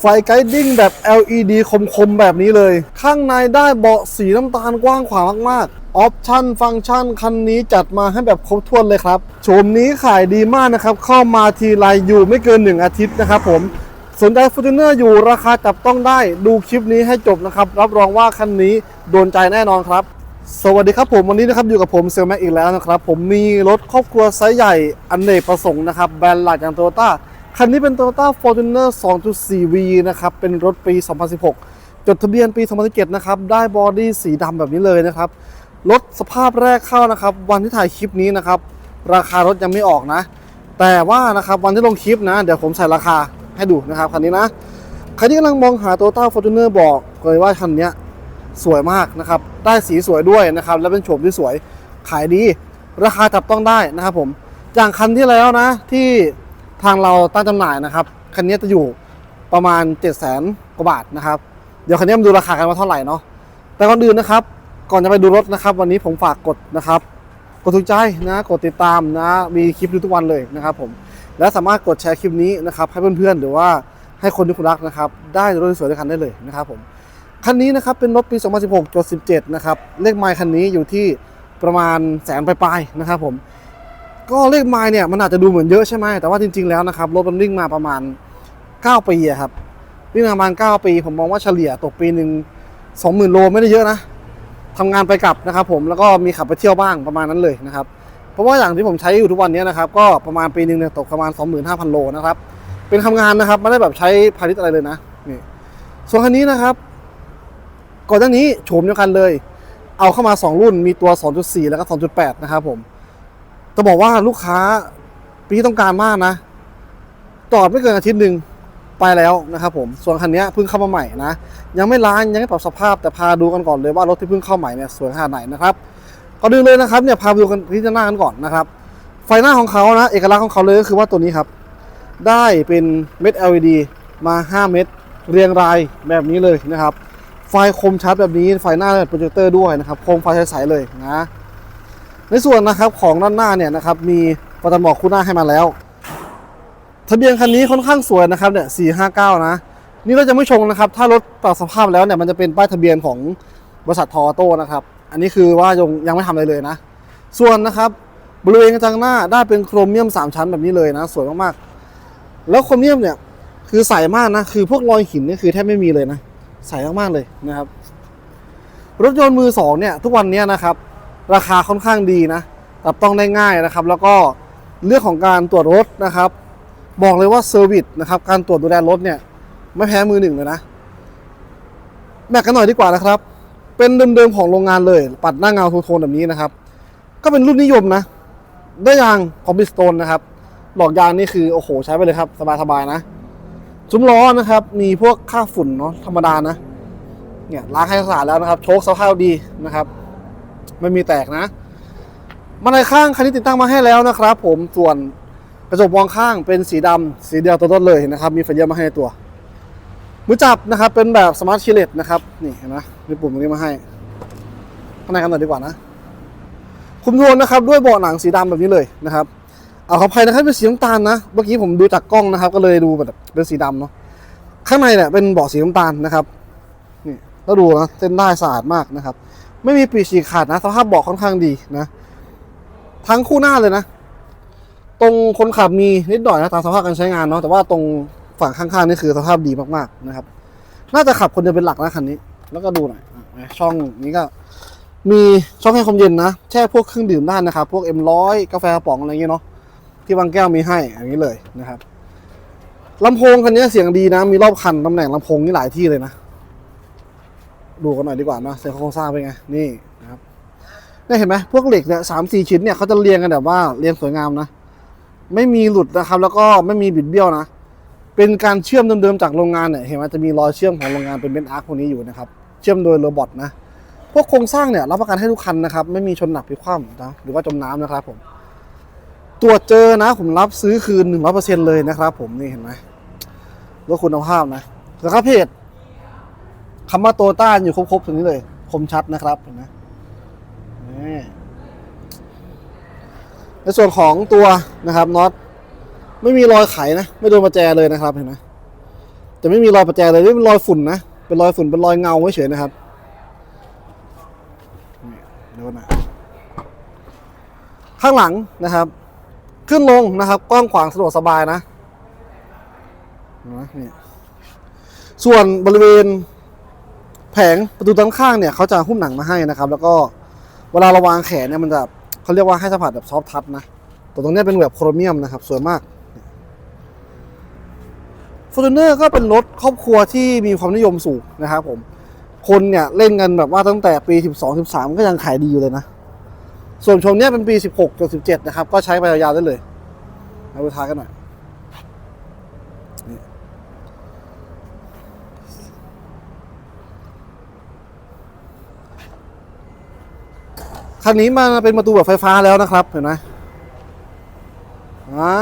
ไฟไกดิ้งแบบ LED คมๆ แบบนี้เลย ข้างในได้เบาะสีน้ำตาลกว้างขวางมากๆ ออปชั่นฟังก์ชันคันนี้จัดมาให้แบบครบถ้วนเลยครับ โฉมนี้ขายดีมากนะครับ เข้ามาทีไรอยู่ไม่เกิน 1 อาทิตย์นะครับผม สนใจ f o r t u n e r อยู่ราคาจับต้องได้ ดูคลิปนี้ให้จบนะครับ รับรองว่าคันนี้โดนใจแน่นอนครับ สวัสดีครับผมวันนี้นะครับอยู่กับผมเซลแม็กอีกแล้วนะครับผมมีรถครอบครัวไซส์ใหญ่อันเนกประสงค์นะครับแบรนด์หลักอย่างโตโยต้า คันนี้เป็น Toyota Fortuner 2.4V นะครับ เป็นรถปี 2016 จดทะเบียนปี 2017 นะครับ ได้บอดี้สีดำแบบนี้เลยนะครับ รถสภาพแรกเข้านะครับ วันที่ถ่ายคลิปนี้นะครับ ราคารถยังไม่ออกนะ แต่ว่านะครับวันที่ลงคลิปนะ เดี๋ยวผมใส่ราคาให้ดูนะครับคันนี้นะ ใครที่กำลังมองหา Toyota Fortuner บอกเลยว่าคันนี้สวยมากนะครับ ได้สีสวยด้วยนะครับ และเป็นโฉมที่สวย ขายดี ราคาจับต้องได้นะครับผม อย่างคันที่แล้วนะที่ ทางเราตั้งจำหน่ายนะครับ คันนี้จะอยู่ประมาณ 7 0 0 0 0 0กว่าบาทนะครับ เดี๋ยวคันนี้มาดูราคากันว่าเท่าไหร่เนาะ แต่ก่อนอื่นนะครับ ก่อนจะไปดูรถนะครับ วันนี้ผมฝากกดนะครับ กดถูกใจนะ กดติดตามนะ มีคลิปดูทุกวันเลยนะครับผม และสามารถกดแชร์คลิปนี้นะครับให้เพื่อนๆ หรือว่าให้คนที่คุณรักนะครับ ได้รถสวยๆด้วยกันได้เลยนะครับผม คันนี้นะครับเป็นรถปี 2016จด17 นะครับ เลขไมล์คันนี้อยู่ที่ประมาณแสนปลายๆนะครับผม ก็เลขไมล์เนี่ยมันอาจจะดูเหมือนเยอะใช่ไหมแต่ว่าจริงๆแล้วนะครับรถมันวิ่งมาประมาณ 9 ปีครับวิ่งมาประมาณ 9 ปี ผมมองว่าเฉลี่ยตกปีหนึ่ง20,000 โลไม่ได้เยอะนะทำงานไปกลับนะครับ ผมแล้วก็มีขับไปเที่ยวบ้างประมาณนั้นเลยนะครับเพราะว่าอย่างที่ผมใช้อยู่ทุกวันนี้นะครับก็ประมาณปีหนึ่งเนี่ยตกประมาณ 25,000 โลนะครับเป็นทำงานนะครับไม่ได้แบบใช้พาณิชย์อะไรเลยนะนี่ส่วนคันนี้นะครับ ก่อนหน้านี้โฉมเดียวกันเลย เอาเข้ามา 2 รุ่นมีตัว 2.4 แล้วก็ 2.8 นะครับผม จะบอกว่าลูกค้าปีที่ต้องการมากนะ จอดไม่เกินอาทิตย์หนึ่งไปแล้วนะครับผม ส่วนคันนี้เพิ่งเข้ามาใหม่นะ ยังไม่ล้างยังไม่ปรับสภาพแต่พาดูกันก่อนเลยว่ารถที่เพิ่งเข้าใหม่เนี่ยสวยขนาดไหนนะครับก่อนอื่นเลยนะครับเนี่ยพาดูกันที่หน้ากันก่อนนะครับ ไฟหน้าของเขานะ เอกลักษณ์ของเขาเลยก็คือว่าตัวนี้ครับ ได้เป็นเม็ด LED มา 5 เม็ดเรียงรายแบบนี้เลยนะครับ ไฟคมชัดแบบนี้ไฟหน้าโปรเจคเตอร์ด้วยนะครับโคมไฟใสๆเลยนะ ในส่วนนะครับของด้านหน้าเนี่ยนะครับมีประตันหมอกคู่หน้าให้มาแล้ว ทะเบียนคันนี้ค่อนข้างสวยนะครับเนี่ย459นะ นี่เราจะไม่ชงนะครับ ถ้ารถปรับสภาพแล้วเนี่ยมันจะเป็นป้ายทะเบียนของบริษัททอโต้นะครับ อันนี้คือว่ายังยังไม่ทำอะไรเลยนะ ส่วนนะครับบริเวณกระจังหน้าได้เป็นโครเมียม 3 ชั้นแบบนี้เลยนะ สวยมากๆ แล้วโครเมียมเนี่ยคือใสมากนะ คือพวกรอยหินเนี่ยคือแทบไม่มีเลยนะ ใสมากๆเลยนะครับ รถยนต์มือสองเนี่ยทุกวันเนี้ยนะครับ ราคาค่อนข้างดีนะจับต้องได้ง่ายนะครับ แล้วก็เรื่องของการตรวจรถนะครับ บอกเลยว่าเซอร์วิสนะครับการตรวจดูแลรถเนี่ยไม่แพ้มือหนึ่งเลยนะแบกกันหน่อยดีกว่านะครับ เป็นเดิมๆของโรงงานเลย ปัดหน้าเงาทูโทนแบบนี้นะครับ ก็เป็นรุ่นนิยมนะได้ยางคอมบิสโตนนะครับหลอกยางนี่คือโอ้โหใช้ไปเลยครับสบายๆนะซุ้มล้อนะครับ มีพวกค่าฝุ่นเนาะธรรมดานะเนี่ยล้างให้สะอาดแล้วนะครับ โชคสภาพดีนะครับ ไม่มีแตกนะมาในข้างคันนี้ติดตั้งมาให้แล้วนะครับ ผมส่วนกระจกมองข้างเป็นสีดำสีเดียวตัวต้นเลยนะครับ มีไฟเลี้ยวมาให้ในตัวมือจับนะครับ เป็นแบบสมาร์ทคีเลตนะครับนี่เห็นไหมมีปุ่มตรงนี้มาให้ข้างในกันหน่อยดีกว่านะ คุมโทนนะครับ ด้วยเบาะหนังสีดำแบบนี้เลยนะครับเอาขออภัยนะครับเป็นสีน้ำตาลนะเมื่อกี้ผมดูจากกล้องนะครับ ก็เลยดูแบบเป็นสีดำเนาะข้างในเนี่ยเป็นเบาะสีน้ำตาลนะครับนี่แล้วดูนะเส้นได้สะอาดมากนะครับ ไม่มีปีฉีกขาดนะ สภาพเบาะค่อนข้างดีนะ ทั้งคู่หน้าเลยนะ ตรงคนขับมีนิดหน่อยนะตามสภาพการใช้งานเนาะแต่ว่าตรงฝั่งข้างๆนี่คือสภาพดีมากๆนะครับ น่าจะขับคนเดียวเป็นหลักนะคันนี้ แล้วก็ดูหน่อยช่องนี้ก็ มีช่องให้ความเย็นนะแช่พวกเครื่องดื่มได้นะครับ พวก M100 กาแฟกระป๋องอะไรเงี้ยเนาะที่บางแก้วมีให้อย่างนี้เลยนะครับลำโพงคันนี้เสียงดีนะ มีรอบคันตำแหน่งลำโพงนี่หลายที่เลยนะ ดูกันหน่อยดีกว่านะเสียงโครงสร้างเป็นไง นี่นะครับนี่เห็นไหมพวกเหล็กเนี่ยสามสี่ชิ้นเนี่ยเขาจะเรียงกันแบบว่าเรียงสวยงามนะ ไม่มีหลุดนะครับ แล้วก็ไม่มีบิดเบี้ยวนะ เป็นการเชื่อมเดิมๆจากโรงงานเนี่ยเห็นไหมจะมีรอยเชื่อมของโรงงานเป็นเบนอาร์คพวกนี้อยู่นะครับ เชื่อมโดยโรบอทนะ พวกโครงสร้างเนี่ยรับประกันให้ทุกคันนะครับ ไม่มีชนหนักพิกคว่ำนะหรือว่าจมน้ำนะครับผมตรวจเจอนะผมรับซื้อคืนหนึ่งร้อยเปอร์เซ็นต์เลยนะครับ ผมนี่เห็นไหมว่าคุณภาพนะแล้วก็เพจ คำว่าโตต้าอยู่ครบๆตรงนี้เลย คมชัดนะครับเห็นไหมในส่วนของตัวนะครับน็อตไม่มีรอยไขนะ ไม่โดนประแจเลยนะครับเห็นไหมจะไม่มีรอยประแจเลยนี่เป็นรอยฝุ่นนะเป็นรอยฝุ่นเป็นรอยเงาเฉยๆนะครับนี่ดูนะข้างหลังนะครับ ขึ้นลงนะครับกว้างขวางสะดวกสบายนะเนไหมนี่ส่วนบริเวณ แผงประตูด้านข้างเนี่ยเขาจะหุ้มหนังมาให้นะครับ แล้วก็เวลาเราวางแขนเนี่ยมันจะเขาเรียกว่าให้สัมผัสแบบซอฟทัชนะแต่ตรงเนี้ยเป็นแบบโครเมียมนะครับสวยมากฟอร์จูเนอร์ก็เป็นรถครอบครัวที่มีความนิยมสูงนะครับผมคนเนี่ยเล่นกันแบบว่าตั้งแต่ปี 12 13 ก็ยังขายดีอยู่เลยนะ ส่วนชมเนี้ยเป็นปี 16จน17 นะครับ ก็ใช้ไปยาวๆได้เลยมาดูท้ากันหน่อย คันนี้มาเป็นประตูแบบไฟฟ้าแล้วนะครับเห็นไหมอ่า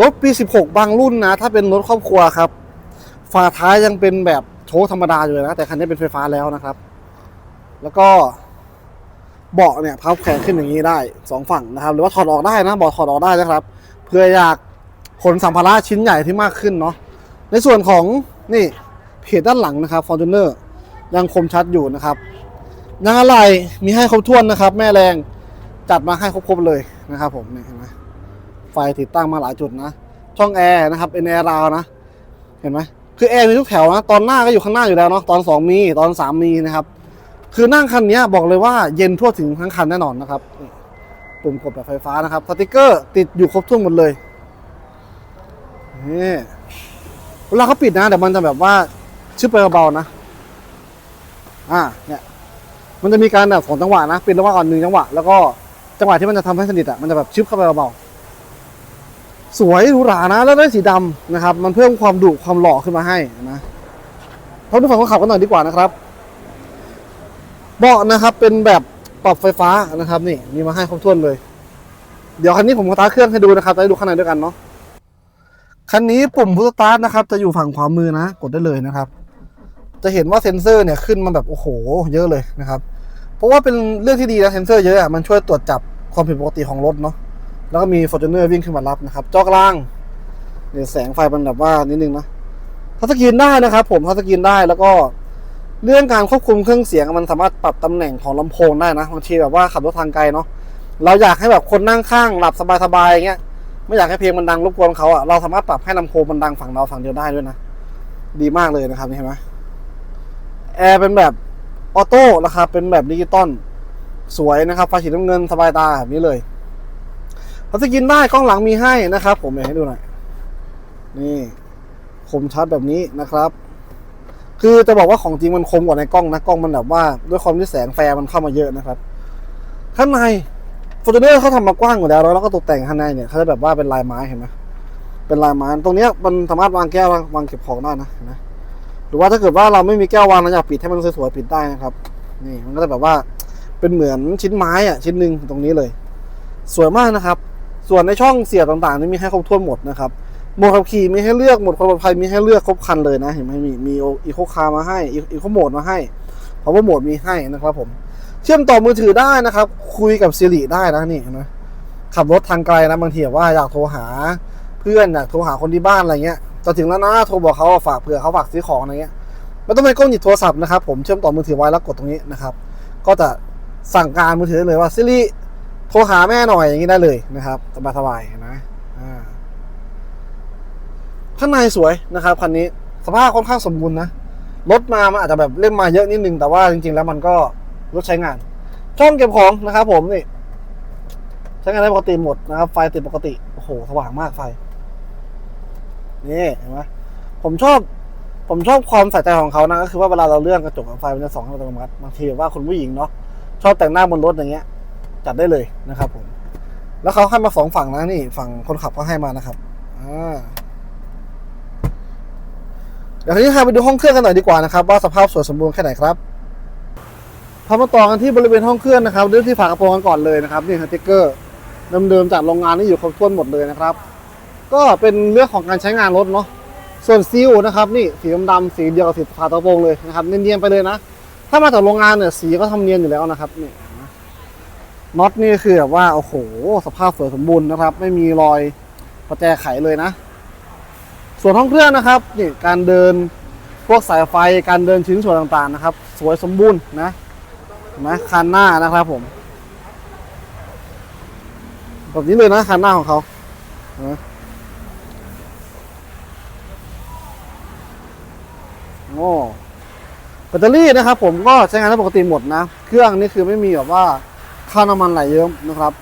รถปี 16 บางรุ่นนะ ถ้าเป็นรถครอบครัวครับ ฝาท้ายยังเป็นแบบโชว์ธรรมดาอยู่เลยนะ แต่คันนี้เป็นไฟฟ้าแล้วนะครับ แล้วก็เบาะเนี่ยพับแขนขึ้นอย่างนี้ได้สองฝั่งนะครับ หรือว่าถอดออกได้นะเบาะถอดออกได้นะครับ เพื่ออยากขนสัมภาระชิ้นใหญ่ที่มากขึ้นเนาะ ในส่วนของนี่เพจด้านหลังนะครับ Fortuner ยังคมชัดอยู่นะครับ ยางอะไรมีให้ครบถ้วนนะครับ แม่แรงจัดมาให้ครบๆเลยนะครับผมนี่เห็นไหมไฟติดตั้งมาหลายจุดนะ ช่องแอร์นะครับเป็นแอร์ราวนะ เห็นไหมคือแอร์มีทุกแถวนะ ตอนหน้าก็อยู่ข้างหน้าอยู่แล้วเนาะตอนสองมีตอนสามมีนะครับ คือนั่งคันนี้บอกเลยว่าเย็นทั่วถึงทั้งคันแน่นอนนะครับปุ่มกดแบบไฟฟ้านะครับสติกเกอร์ติดอยู่ครบถ้วนหมดเลยนี่เวลาเขาปิดนะเดี๋ยวมันจะแบบว่าชึบไปเบาๆนะ อ่าเนี่ย มันจะมีการแบบสองจังหวะนะเปิดระหว่างก่อนหนึ่งจังหวะแล้วก็จังหวะที่มันจะทำให้สนิทอะมันจะแบบชึบเข้าไปเบาๆสวยหรูหรานะแล้วได้สีดำนะครับ มันเพิ่มความดุความหล่อขึ้นมาให้นะเราดูฝั่งคนขับกันหน่อยดีกว่านะครับเบาะนะครับเป็นแบบปรับไฟฟ้านะครับนี่มีมาให้ครบถ้วนเลย เดี๋ยวคันนี้ผมสตาร์ทเครื่องให้ดูนะครับจะได้ดูข้างในด้วยกันเนาะคันนี้ปุ่มพุทสตาร์ทนะครับ จะอยู่ฝั่งขวามือนะ กดได้เลยนะครับ จะเห็นว่าเซ็นเซอร์เนี่ยขึ้นมาแบบโอ้โห เยอะเลยนะครับ เพราะว่าเป็นเรื่องที่ดีนะเซ็นเซอร์เยอะอะมันช่วยตรวจจับความผิดปกติของรถเนาะแล้วก็มีฟอร์จูเนอร์วิ่งขึ้นมารับนะครับ จอกล่างเนี่ยแสงไฟมันแบบว่านิดนึงนะทัชสกรีนได้นะครับ ผมทัชสกรีนได้แล้วก็เรื่องการควบคุมเครื่องเสียงมันสามารถปรับตำแหน่งของลำโพงได้นะบางทีแบบว่าขับรถทางไกลเนาะเราอยากให้แบบคนนั่งข้างหลับสบายๆอย่างเงี้ยไม่อยากให้เพลงมันดังรบกวนเขาอะเราสามารถปรับให้ลำโพงมันดังฝั่งเราฝั่งเดียวได้ด้วยนะ ดีมากเลยนะครับเห็นไหม แอร์เป็นแบบออโต้นะครับเป็นแบบดิจิตอลสวยนะครับไฟสีน้ำเงินสบายตาแบบนี้เลยพัสกินได้กล้องหลังมีให้นะครับ ผมอยากให้ดูหน่อยนี่คมชัดแบบนี้นะครับ คือจะบอกว่าของจริงมันคมกว่าในกล้องนะกล้องมันแบบว่า ด้วยความที่แสงแฟร์มันเข้ามาเยอะนะครับ ข้างในฟอร์จูเนอร์เขาทำมากว้างอยู่แล้ว แล้วก็ตกแต่งข้างในเนี่ยเขาจะแบบว่าเป็นลายไม้เห็นไหมเป็นลายไม้ตรงเนี้ยมันสามารถวางแก้ววางวางเก็บของได้นะเห็นไหม หรือว่าถ้าเกิดว่าเราไม่มีแก้ววางเราอยากปิดให้มันสวยๆปิดได้นะครับ นี่มันก็จะแบบว่าเป็นเหมือนชิ้นไม้อะชิ้นหนึ่งตรงนี้เลย สวยมากนะครับ ส่วนในช่องเสียบต่างๆนี่มีให้ครบถ้วนหมดนะครับโหมดขับขี่มีให้เลือกหมดความปลอดภัยมีให้เลือกครบคันเลยนะเห็นไหมมีมีอีโคคาร์มาให้อีโคโหมดมาให้เพราวเวอร์โหมดมีให้นะครับผม เชื่อมต่อมือถือได้นะครับ คุยกับซิริได้นะนี่เห็นไหมขับรถทางไกลนะบางทีแบบว่าอยากโทรหาเพื่อนอยากโทรหาคนที่บ้านอะไรเงี้ย จะถึงแล้วนะโทรบอกเขาฝากเผื่อเขาฝากซื้อของอะไรเงี้ยไม่ต้องไปก้มหยิบโทรศัพท์นะครับผมเชื่อมต่อมือถือไว้แล้วกดตรงนี้นะครับ ก็จะสั่งการมือถือเลยว่าซิริโทรหาแม่หน่อยอย่างนี้ได้เลยนะครับสบายๆเห็นไหมอ่าข้างในสวยนะครับคันนี้สภาพค่อนข้างสมบูรณ์นะรถมามันอาจจะแบบเล่มมาเยอะนิดนึงแต่ว่าจริง ๆ แล้วมันก็รถใช้งาน ช่องเก็บของนะครับ ผมนี่ใช้งานได้ปกติหมดนะครับ ไฟติดปกติโอ้โหสว่างมากไฟ นี่เห็นไหมผมชอบ ผมชอบความใส่ใจของเขานะก็คือว่าเวลาเราเลื่อนกระจกของไฟมันจะส่องให้อัตโนมัติบางทีว่าคุณผู้หญิงเนาะชอบแต่งหน้าบนรถอย่างเงี้ย จัดได้เลยนะครับ ผม แล้วเขาให้มาสองฝั่งนะนี่ฝั่งคนขับก็ให้มานะครับอ่าเดี๋ยวทีนี้พาไปดูห้องเครื่องกันหน่อยดีกว่านะครับว่าสภาพสวยสมบูรณ์แค่ไหนครับพามาต่อกันที่บริเวณห้องเครื่องนะครับเริ่มที่ฝากระโปรงกันก่อนเลยนะครับนี่สติ๊กเกอร์เดิมๆจากโรงงานนี่อยู่ครบถ้วนหมดเลยนะครับ ก็เป็นเรื่องของการใช้งานรถเนาะส่วนซีลนะครับนี่สีดำๆสีเดียวกับสีฝากระโปรงเลยนะครับเนียนๆไปเลยนะ ถ้ามาจากโรงงานเนี่ยสีก็ทำเนียนอยู่แล้วนะครับนี่น็อตนี่คือแบบว่าโอ้โหสภาพสวยสมบูรณ์นะครับ ไม่มีรอยประแจไขเลยนะ ส่วนห้องเครื่องนะครับนี่การเดินพวกสายไฟการเดินชิ้นส่วนต่างๆนะครับ สวยสมบูรณ์นะนไหมคันหน้านะครับผมแบบนี้เลยนะคันหน้าของเขาเห็นไหม โอ้แบตเตอรี่นะครับ ผมก็ใช้งานได้ปกติหมดนะ เครื่องนี่คือไม่มีแบบว่าค่าน้ำมันไหลเยิ้มนะครับ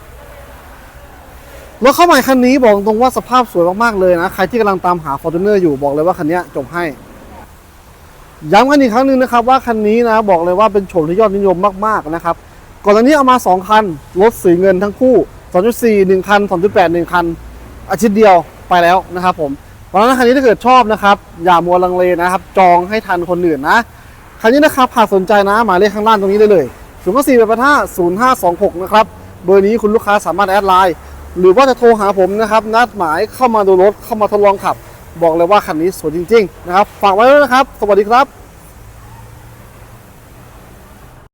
รถเข้าใหม่คันนี้บอกตรงว่าสภาพสวยมากๆเลยนะใครที่กำลังตามหา Fortuner อยู่บอกเลยว่าคันนี้จบให้ย้ำกันอีกครั้งหนึ่งนะครับ ว่าคันนี้นะบอกเลยว่าเป็นโฉมที่ยอดนิยมมากๆนะครับ ก่อนหน้านี้เอามา 2 คันรถสีเงินทั้งคู่ 2.4 1 คัน 2.8 1 คัน อาทิตย์เดียวไปแล้วนะครับผม เพราะฉะนั้นคันนี้ถ้าเกิดชอบนะครับ อย่ามัวลังเลนะครับ จองให้ทันคนอื่นนะคันนี้นะครับหากสนใจนะหมายเลขข้างล่างตรงนี้ได้เลย0 9 4 8 5 0 5 2 6นะครับเบอร์นี้คุณลูกค้าสามารถแอดไลน์หรือว่าจะโทรหาผมนะครับ นัดหมายเข้ามาดูรถเข้ามาทดลองขับ บอกเลยว่าคันนี้สวยจริง ๆ นะครับ ฝากไว้ด้วยนะครับ สวัสดีครับ